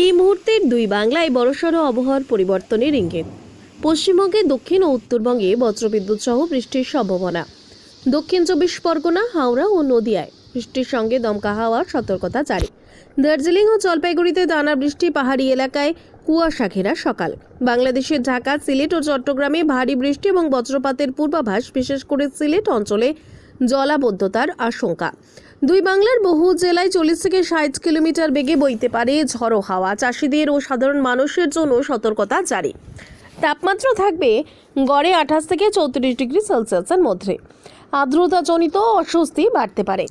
এই মুহূর্তের দুই বাংলায় বড়সড় আবহাওয়ার পরিবর্তনের ইঙ্গিত। পশ্চিমবঙ্গে দক্ষিণ ও উত্তরবঙ্গে বজ্রবিদ্যুৎ সহ বৃষ্টির সম্ভাবনা। দক্ষিণ চব্বিশ পরগনা, হাওড়া ও নদিয়ায় বৃষ্টির সঙ্গে দমকা হাওয়ার সতর্কতা জারি। দার্জিলিং ও জলপাইগুড়িতে টানা বৃষ্টি পাহাড়ি এলাকায় কুয়াশা ঘেরা সকাল। বাংলাদেশের ঢাকা, সিলেট ও চট্টগ্রামে ভারী বৃষ্টি এবং বজ্রপাতের পূর্বাভাস, বিশেষ করে সিলেট অঞ্চলে জলাবদ্ধতার আশঙ্কা। দুই বাংলার বহু জেলায় চল্লিশ থেকে ষাট কিলোমিটার বেগে বইতে পারে ঝড়ো হাওয়া। চাষিদের ও সাধারণ মানুষের জন্য সতর্কতা জারি। তাপমাত্রা থাকবে গড়ে আঠাশ থেকে চৌত্রিশ ডিগ্রি সেলসিয়াসের মধ্যে। আর্দ্রতাজনিত অস্বস্তি বাড়তে পারে।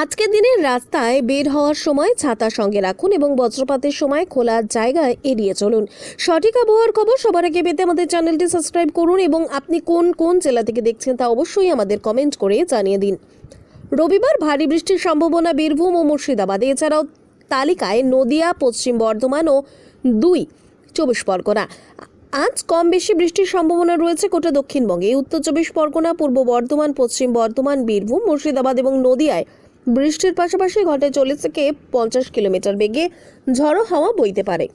আজকের দিনের রাস্তায় বের হওয়ার সময় ছাতা সঙ্গে রাখুন এবং বজ্রপাতের সময় খোলা জায়গায় এড়িয়ে চলুন। সঠিক আবহাওয়ার খবর সবার আগে পেতে আমাদের চ্যানেলটি সাবস্ক্রাইব করুন এবং আপনি কোন কোন জেলা থেকে দেখছেন তা অবশ্যই আমাদের কমেন্ট করে জানিয়ে দিন। রবিবার ভারী বৃষ্টির সম্ভাবনা বীরভূম ও মুর্শিদাবাদে। এছাড়াও তালিকায় নদিয়া, পশ্চিম বর্ধমান ও দুই চব্বিশ পরগনা। আজ কম বেশি বৃষ্টির সম্ভাবনা রয়েছে গোটা দক্ষিণবঙ্গে। উত্তর চব্বিশ পরগনা, পূর্ব বর্ধমান, পশ্চিম বর্ধমান, বীরভূম, মুর্শিদাবাদ এবং নদিয়ায় বৃষ্টির পাশাপাশি ঘটে চল্লিশ থেকে পঞ্চাশ কিলোমিটার বেগে ঝড়ো হাওয়া বইতে পারে।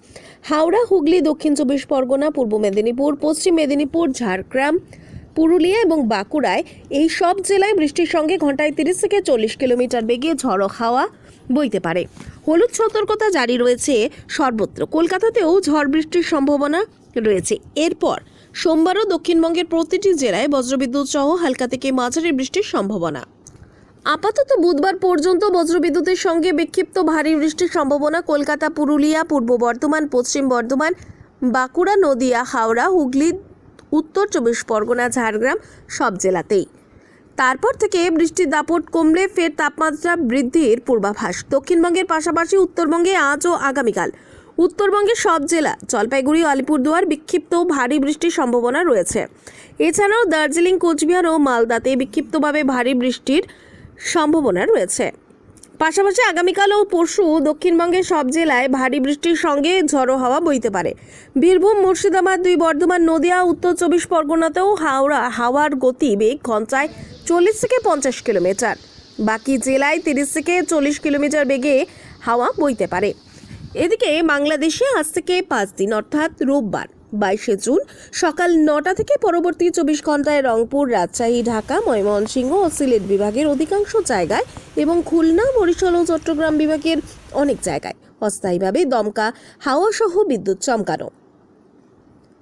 হাওড়া, হুগলি, দক্ষিণ চব্বিশ পরগনা, পূর্ব মেদিনীপুর, পশ্চিম মেদিনীপুর, ঝাড়গ্রাম পুরুলিয়া এবং বাঁকুড়ায় এই সব জেলায় বৃষ্টির সঙ্গে ঘন্টায় তিরিশ থেকে চল্লিশ কিলোমিটার বেগে ঝড়ো হাওয়া বইতে পারে। হলুদ সতর্কতা জারি রয়েছে সর্বত্র। কলকাতাতেও ঝড় বৃষ্টির সম্ভাবনা রয়েছে। এরপর সোমবারও দক্ষিণবঙ্গের প্রতিটি জেলায় বজ্রবিদ্যুৎ সহ হালকা থেকে মাঝারি বৃষ্টির সম্ভাবনা। আপাতত বুধবার পর্যন্ত বজ্রবিদ্যুতের সঙ্গে বিক্ষিপ্ত ভারী বৃষ্টির সম্ভাবনা কলকাতা, পুরুলিয়া, পূর্ব বর্ধমান, পশ্চিম বর্ধমান, বাঁকুড়া, নদিয়া, হাওড়া, হুগলি উত্তর চব্বিশ পরগনা, ঝাড়গ্রাম সব জেলাতেই। তারপর থেকে বৃষ্টির দাপট কমলে ফের তাপমাত্রা বৃদ্ধির পূর্বাভাস। দক্ষিণবঙ্গের পাশাপাশি উত্তরবঙ্গে আজ ও আগামীকাল। উত্তরবঙ্গের সব জেলা, জলপাইগুড়ি, আলিপুরদুয়ার বিক্ষিপ্ত ভারী বৃষ্টির সম্ভাবনা রয়েছে। এছাড়াও দার্জিলিং, কোচবিহার ও মালদাতে বিক্ষিপ্তভাবে ভারী বৃষ্টির সম্ভাবনা রয়েছে। পাশাপাশি আগামীকাল ও পরশু দক্ষিণবঙ্গের সব জেলায় ভারী বৃষ্টির সঙ্গে ঝড়ো হাওয়া বইতে পারে। বীরভূম, মুর্শিদাবাদ, দুই বর্ধমান, নদিয়া, উত্তর চব্বিশ পরগনাতেও হাওড়া, হাওয়ার গতি বেগ ঘন্টায় চল্লিশ থেকে পঞ্চাশ কিলোমিটার। বাকি জেলায় তিরিশ থেকে চল্লিশ কিলোমিটার বেগে হাওয়া বইতে পারে। এদিকে বাংলাদেশে আজ থেকে পাঁচ দিন, অর্থাৎ রোববার। বাইশে জুন সকাল নটা থেকে পরবর্তী চব্বিশ ঘন্টায় রংপুর, রাজশাহী, ঢাকা, ময়মনসিংহ ও সিলেট বিভাগের অধিকাংশ জায়গায় এবং খুলনা, বরিশাল ও চট্টগ্রাম বিভাগের অনেক জায়গায় অস্থায়ীভাবে দমকা হাওয়া সহ বিদ্যুৎ চমকানো।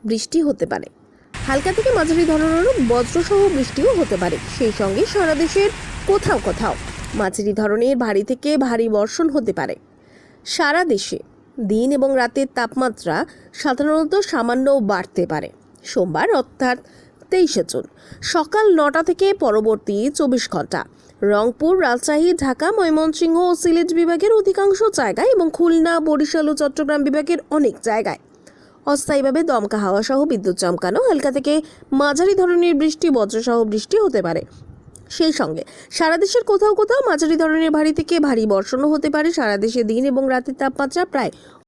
বৃষ্টি হতে পারে। হালকা থেকে মাঝারি ধরনেরও বজ্রসহ বৃষ্টিও হতে পারে। সেই সঙ্গে সারা দেশের কোথাও কোথাও মাঝারি ধরনের ভারী থেকে ভারী বর্ষণ হতে পারে। সারা দেশে দিন এবং রাতের তাপমাত্রা সাধারণত সামান্য বাড়তে পারে। সোমবার, অর্থাৎ তেইশে জুন, সকাল নটা থেকে পরবর্তী চব্বিশ ঘণ্টা। রংপুর, রাজশাহী, ঢাকা, ময়মনসিংহ ও সিলেট বিভাগের অধিকাংশ জায়গায় এবং খুলনা, বরিশাল ও চট্টগ্রাম বিভাগের অনেক জায়গায়। অস্থায়ীভাবে দমকা হাওয়া সহ বিদ্যুৎ চমকানো, হালকা থেকে মাঝারি ধরনের বৃষ্টি, বজ্রসহ বৃষ্টি হতে পারে। সেই সঙ্গে। সারা দেশের কোথাও কোথাও মাঝারি ধরনের ভারী থেকে ভারী বর্ষণও হতে পারে সারা দেশে দিন এবং রাতের তাপমাত্রা প্রায়